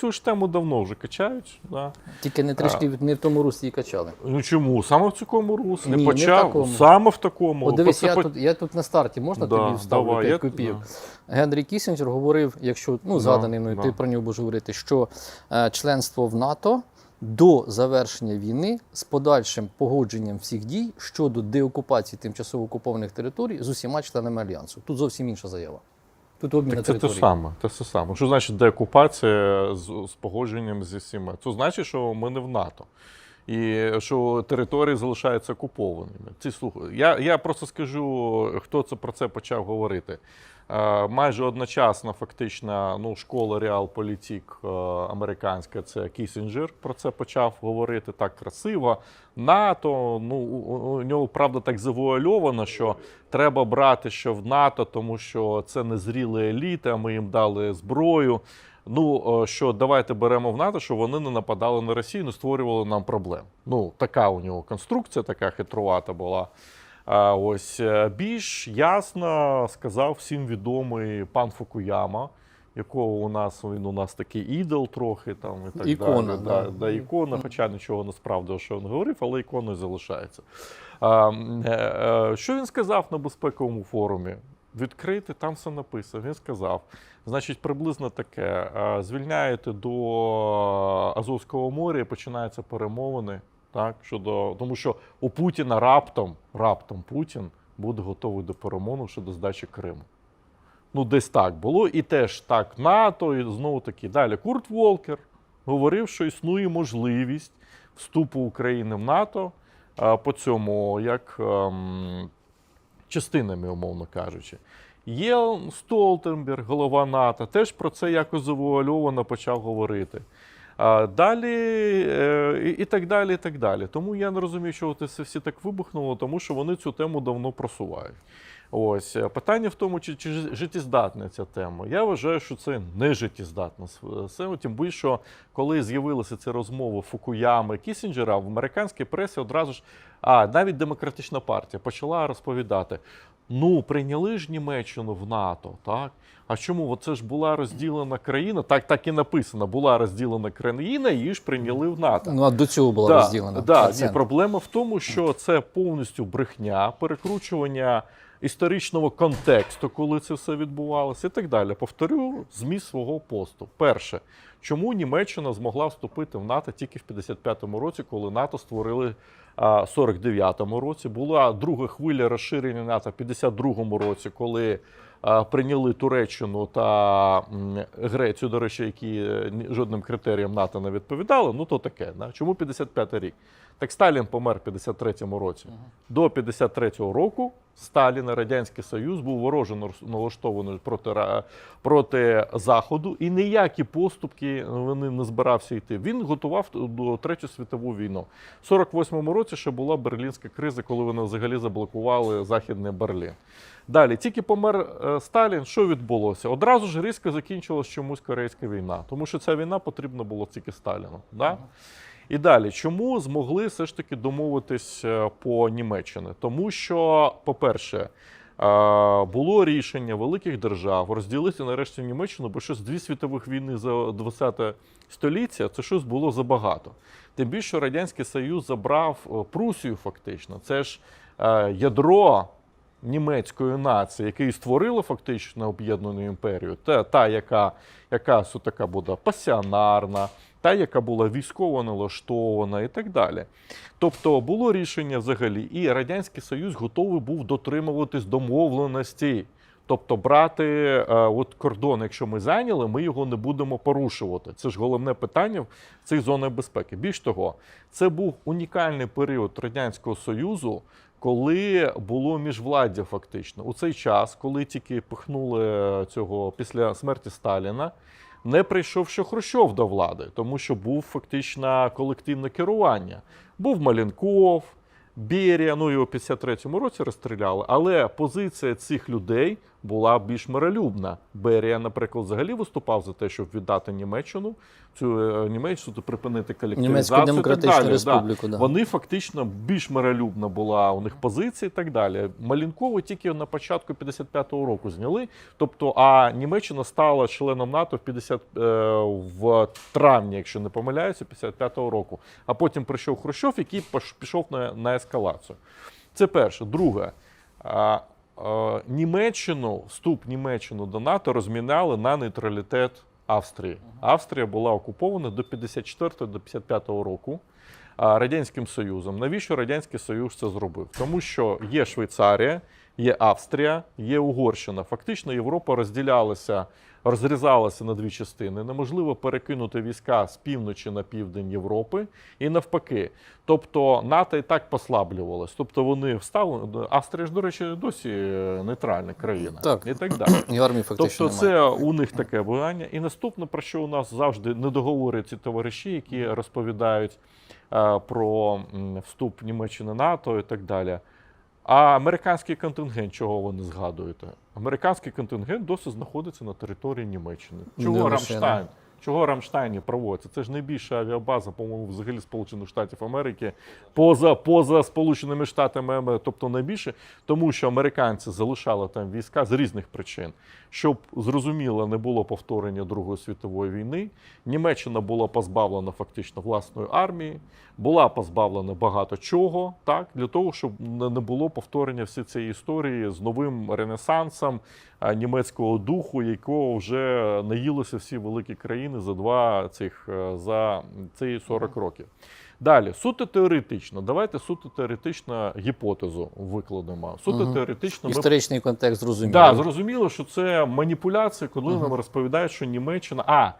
цю ж тему давно вже качають. Да. Тільки не трішки не в тому руслі і качали. Ну чому? Саме в такому руслі Ні, не в такому. Саме в такому. От дивись, я по- тут, я тут на старті, можна Да, тобі вставлю давай, 5 я- копійок? да. Генрі Кісінджер говорив, якщо ну, згаданий, ну, да. ти про нього будеш говорити, що е, членство в НАТО до завершення війни з подальшим погодженням всіх дій щодо деокупації тимчасово окупованих територій з усіма членами альянсу. Тут зовсім інша заява. Тут обмін на Так це те саме. Те все саме. Що значить деокупація з, з погодженням зі всіма? Це значить, що ми не в НАТО. І що території залишаються окупованими. Ці слухай, я, я просто скажу, хто це про це почав говорити. Е, майже одночасно, фактично, ну, школа Реалполітік е, американська, це Кісінджер про це почав говорити так красиво. НАТО, ну у, у нього правда так завуальовано, що треба брати що в НАТО, тому що це незріла еліта, ми їм дали зброю. Ну, е, що давайте беремо в НАТО, що вони не нападали на Росію, не створювали нам проблем. Ну, така у нього конструкція, така хитрувата була. А ось е, більш ясно сказав всім відомий пан Фукуяма, якого у нас він у нас такий ідол трохи там і так Ікона, далі. да. Да, да, ікона, хоча нічого не справдив, що він говорив, але іконою залишається. Е, що він сказав на безпековому форумі? Відкрити, там все написано. Він сказав: значить, приблизно таке: е, звільняєте до Азовського моря, і починаються перемовини. Так, щодо тому, що у Путіна раптом, раптом Путін буде готовий до перемовин щодо здачі Криму. Ну, десь так було. І теж так НАТО, і знову таки далі. Курт Волкер говорив, що існує можливість вступу України в НАТО по цьому, як ем, частинами, умовно кажучи. Є Столтенберг, голова НАТО, теж про це якось завуальовано почав говорити. Далі е, і, так далі. і так далі. Тому я не розумію, чого це всі так вибухнуло, тому що вони цю тему давно просувають. Ось е, питання в тому, чи, чи життєздатна ця тема. Я вважаю, що це не життєздатна сила. Тим більше, що коли з'явилася ця розмова Фукуями Кісінджера в американській пресі одразу ж, а навіть демократична партія почала розповідати: ну прийняли ж Німеччину в НАТО, так. А чому? Оце ж була розділена країна, так так і написано, була розділена країна, її ж прийняли в НАТО. Ну, а до цього була розділена. Да, ні, проблема в тому, що це повністю брехня, перекручування історичного контексту, коли це все відбувалося, і так далі. Повторю зміст свого посту. Перше, чому Німеччина змогла вступити в НАТО тільки в 55-му році, коли НАТО створили в 49-му році. Була друга хвиля розширення НАТО в 52-му році, коли прийняли Туреччину та Грецію, до речі, які е, жодним критеріям НАТО не відповідали. Ну то таке. Да? Чому 55-й рік? Так Сталін помер в 53-му році. До 53-го року Сталін, Радянський Союз був вороже налаштований проти, проти Заходу, і ніякі поступки вони не збирався йти. Він готував до Третю світову війну. В 48-му році ще була берлінська криза, коли вони взагалі заблокували Західний Берлін. Далі, тільки помер е, Сталін, що відбулося? Одразу ж різко закінчилась чомусь Корейська війна, тому що ця війна потрібна була тільки Сталіну. Да? І далі, чому змогли все ж таки домовитись е, по Німеччині? Тому що, по-перше, е, було рішення великих держав розділити нарешті Німеччину, бо щось дві світових війни за 20 століття це щось було забагато. Тим більше Радянський Союз забрав е, Прусію, фактично. Це ж ядро німецької нації, яке і створило фактично об'єднану імперію, та, та яка, яка така була пасіонарна, та, яка була військово налаштована і так далі. Тобто було рішення взагалі, і Радянський Союз готовий був дотримуватись домовленості. Тобто брати е, от кордон, якщо ми зайняли, ми його не будемо порушувати. Це ж головне питання в цих зонах безпеки. Більш того, це був унікальний період Радянського Союзу, коли було міжвладдя фактично. У цей час, коли тільки пихнули цього після смерті Сталіна, не прийшов ще Хрущов до влади, тому що був фактично колективне керування. Був Маленков, Берія, ну його в 53-му році розстріляли. Але позиція цих людей була більш миролюбна. Берія, наприклад, взагалі виступав за те, щоб віддати Німеччину, цю е, Німеччину припинити колективізацію. Німецьку так демократичну далі. Республіку. Да. Вони фактично більш миролюбна була у них позиція і так далі. Малінкову тільки на початку 55-го року зняли. Тобто, а Німеччина стала членом НАТО в 50, е, в травні, якщо не помиляюся, 55-го року. А потім прийшов Хрущов, який пішов на, на ескалацію. Це перше. Друге. Е, Німеччину, вступ Німеччини до НАТО розміняли на нейтралітет Австрії. Австрія була окупована до 54 до 55 року Радянським Союзом. Навіщо Радянський Союз це зробив? Тому що є Швейцарія, є Австрія, є Угорщина. Фактично Європа розділялася, розрізалася на дві частини. Неможливо перекинути війська з півночі на південь Європи і навпаки. Тобто НАТО і так послаблювалось. Тобто вони встали. Австрія ж, до речі, досі е, нейтральна країна Так. і так далі. І армії фактично Тобто, немає. це у них таке бажання. І наступне, про що у нас завжди не договорюють ці товариші, які розповідають е, про вступ Німеччини НАТО і так далі. А американський контингент, чого ви не згадуєте? Американський контингент досі знаходиться на території Німеччини. Чого Не Рамштайн? Чого Рамштайні проводиться? Це ж найбільша авіабаза, по-моєму, взагалі Сполучених Штатів Америки, поза, поза Сполученими Штатами тобто найбільше, тому що американці залишали там війська з різних причин. Щоб зрозуміло, не було повторення Другої світової війни. Німеччина була позбавлена фактично власної армії, була позбавлена багато чого, так для того, щоб не було повторення всі цієї історії з новим ренесансом німецького духу, якого вже наїлися всі великі країни за два цих е, за ці 40 років. Далі, суто теоретично, давайте суто теоретично гіпотезу викладемо. Суто Мгм. теоретично ми Історичний контекст зрозуміло. так, зрозуміло, що це маніпуляція, коли нам розповідають, що Німеччина. А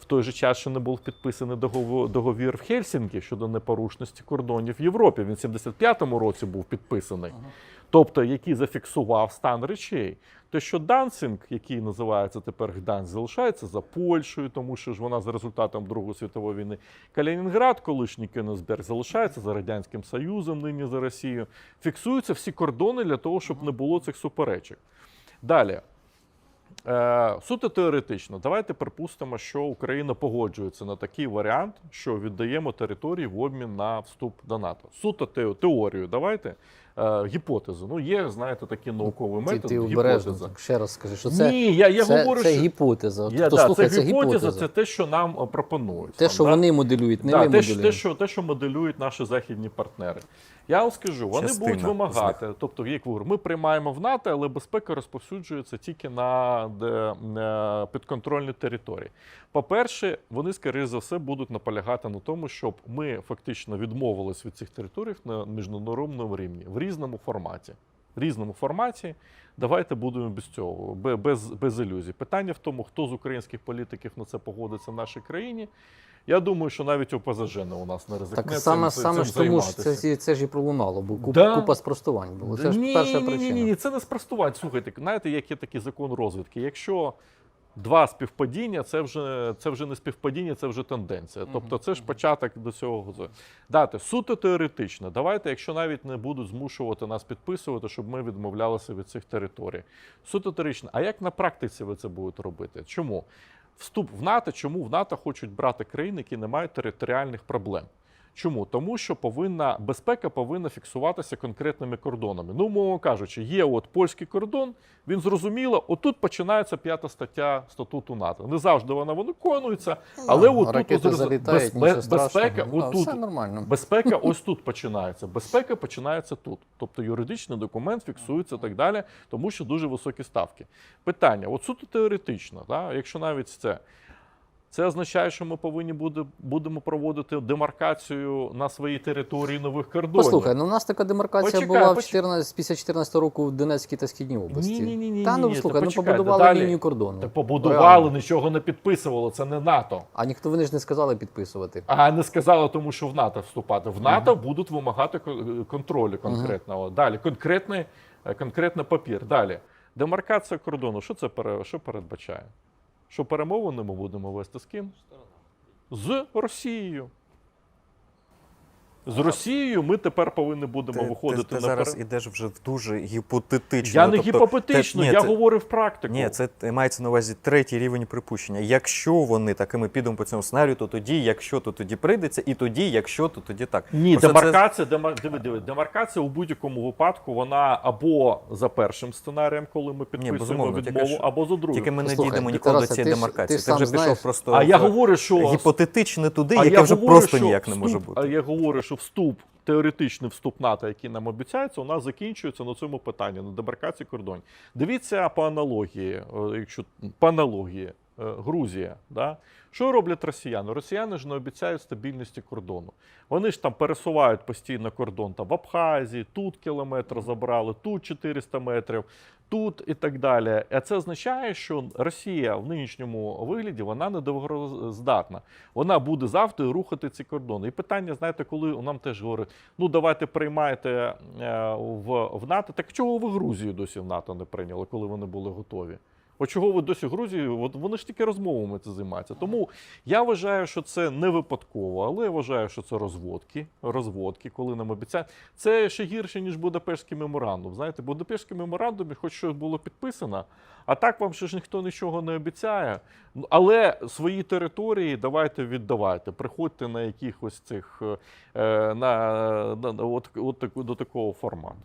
в той же час ще не був підписаний договор, договір в Хельсінкі щодо непорушності кордонів в Європі. Він в 75-му році був підписаний. Тобто, який зафіксував стан речей. Те, що Данцинг, який називається тепер Гданськ, залишається за Польщею, тому що ж вона за результатом Другої світової війни. Калінінград, колишній Кенесберг, залишається за Радянським Союзом, нині за Росією. Фіксуються всі кордони для того, щоб не було цих суперечок. Далі. Е, суто теоретично, давайте припустимо, що Україна погоджується на такий варіант, що віддаємо території в обмін на вступ до НАТО. Суто те- теорію, давайте. Е, гіпотезу. Ну, є, знаєте, такі наукові Ти, методи. ти обережно гіпотеза. ще раз скажи, що це, Ні, я, я це, говорю, це що гіпотеза. Я, хто да, слухає, це це гіпотеза, гіпотеза. це те, що нам е, пропонують. Те, там, що да? вони моделюють, не Да, ми те, що, моделюємо. те, що, те, що моделюють наші західні партнери. Я вам скажу, вони Частина будуть вимагати. Тобто, як говорю, ми приймаємо в НАТО, але безпека розповсюджується тільки на підконтрольні території. По-перше, вони, скоріше за все, будуть наполягати на тому, щоб ми фактично відмовились від цих територій на міжнародному рівні в різному форматі. Різному форматі. Давайте будемо без цього, без, без ілюзій. Питання в тому, хто з українських політиків на це погодиться в нашій країні. Я думаю, що навіть ОПЗЖ не у нас не ризикне Так саме, цим, саме цим тому ж це, це ж і пролунало, бо куп, Да. купа спростувань було. Це ж ні, перша ні, причина. Ні, ні, ні, це не спростувань. Слухайте, знаєте, як є такий закон розвідки. Якщо два співпадіння, це вже, це вже не співпадіння, це вже тенденція. Тобто це ж початок до цього. Дати суто теоретично. Давайте, якщо навіть не будуть змушувати нас підписувати, щоб ми відмовлялися від цих територій. Суто теоретично. А як на практиці ви це будете робити? Чому? Вступ в НАТО, чому в НАТО хочуть брати країни, які не мають територіальних проблем? Чому? Тому що повинна безпека повинна фіксуватися конкретними кордонами. Ну, мовно кажучи, є от польський кордон, він зрозуміло, отут починається п'ята стаття статуту НАТО. Не завжди вона виконується, але Ну, отут от, залітають, без- безпека. Ну, отут, все нормально. Безпека ось тут починається. Безпека починається тут. Тобто юридичний документ фіксується і так далі, тому що дуже високі ставки. Питання: от суто теоретично, да, якщо навіть це. Це означає, що ми повинні буде, будемо проводити демаркацію на своїй території нових кордонів. Послухай, ну у нас така демаркація Почекай, була в 14, після 14 року в Донецькій та Східній області. Ні-ні-ні-ні-ні, Та ну та слухай, ну побудували далі. лінію кордону. Та побудували, Реально. нічого не підписувало. Це не НАТО. А ніхто вони ж не сказали підписувати. А не сказали, тому що в НАТО вступати. В НАТО будуть вимагати контролю конкретного. Далі конкретний, е, конкретний папір. Далі. Демаркація кордону. Що це що передбачає? Що перемовини ми будемо вести з ким? З Росією. З Росією ми тепер повинні будемо Ти, виходити ти, ти на зараз ідеш вже в дуже гіпотетично. Я не тобто, те- ні, я це- говорив практику. Ні, це мається на увазі третій рівень припущення. Якщо вони такими підемо по цьому сценарію, то тоді, якщо то тоді прийдеться, і тоді, якщо то тоді так. Ні, Просто це- демаркація, демар... диви, диви, демаркація у будь-якому випадку вона або за першим сценарієм, коли ми підписуємо безумовно, відмову, ж- або за другим. Тільки ми не дійдемо ніколи до цієї ти демаркації. ти Ти, сам вже знаєш- пішов просто А я говорю, що гіпотетичне туди, яке вже просто ніяк не може бути. А я говорю, що вступ, теоретичний вступ НАТО, який нам обіцяється, у нас закінчується на цьому питанні, на демаркації кордонів. Дивіться по аналогії, е, якщо по аналогії, е, Грузія. Да? Що роблять росіяни? Росіяни ж не обіцяють стабільності кордону. Вони ж там пересувають постійно кордон там, в Абхазії, тут кілометр забрали, тут 400 метрів, тут і так далі. А це означає, що Росія в нинішньому вигляді вона недовгороздатна. Вона буде завжди рухати ці кордони. І питання, знаєте, коли нам теж говорять, ну давайте приймайте е, в, в НАТО. Так чого ви Грузію досі в НАТО не прийняли, коли вони були готові? От чого ви досі Грузію? От вони ж тільки розмовами це займаються. Тому я вважаю, що це не випадково, але я вважаю, що це розводки. Розводки, коли нам обіцяють. Це ще гірше, ніж Будапештський меморандум. Знаєте, Будапештський меморандумі, хоч щось було підписано, а так вам ще ж ніхто нічого не обіцяє. Ну, Але свої території давайте віддавайте. Приходьте на якихось цих е, на, на, на от, от, до такого формату.